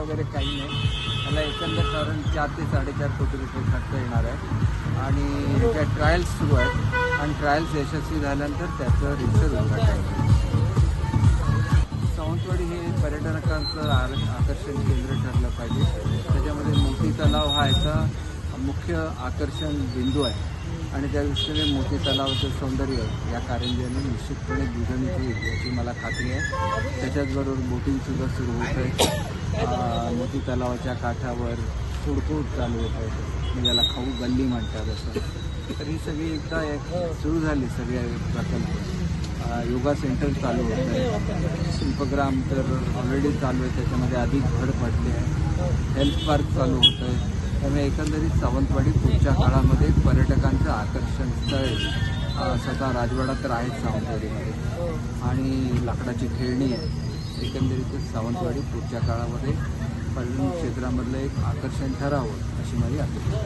वगैरे काही नाही. त्याला एकंदर साधारण चार ते साडेचार कोटी रुपये खर्च येणार आहे. आणि त्या ट्रायल्स सुरू आहेत आणि ट्रायल्स यशस्वी झाल्यानंतर त्याचं रिसर उद्घाटन सावंतवाडी हे पर्यटकांचं आर आकर्षण केंद्र ठरलं पाहिजे. त्याच्यामध्ये मोती तलाव हा याचा मुख्य आकर्षण बिंदू आहे. आणि त्या दृष्टीने मोती तलावाचं सौंदर्य या कारंजाने निश्चितपणे दुधनीत होईल याची मला खात्री आहे. त्याच्याचबरोबर बोटिंगसुद्धा सुरू होत आहे. मोती तलावाच्या काठावर फूडकोर्ट चालू होत. आहे म्हणजे खाऊ गल्ली म्हणतात असं. तर ही सगळी एकदा एक सुरू झाली सगळे प्रकल्प. योगा सेंटर चालू होत. आहे शिल्पग्राम तर ऑलरेडी चालू आहे. त्याच्यामध्ये अधिक भर पडली आहे. हेल्थ पार्क चालू होतं आहे त्यामुळे एकंदरीत सावंतवाडी पुढच्या काळामध्ये पर्यटकांचं आकर्षण स्थळ स्वतः राजवाडा तर आहेच सावंतवाडीमध्ये. आणि लाकडाची खेळणी आहे. एकंदरीतच सावंतवाडी पुढच्या काळामध्ये पर्यटन क्षेत्रामधलं एक आकर्षण ठरावं अशी माझी अपेक्षा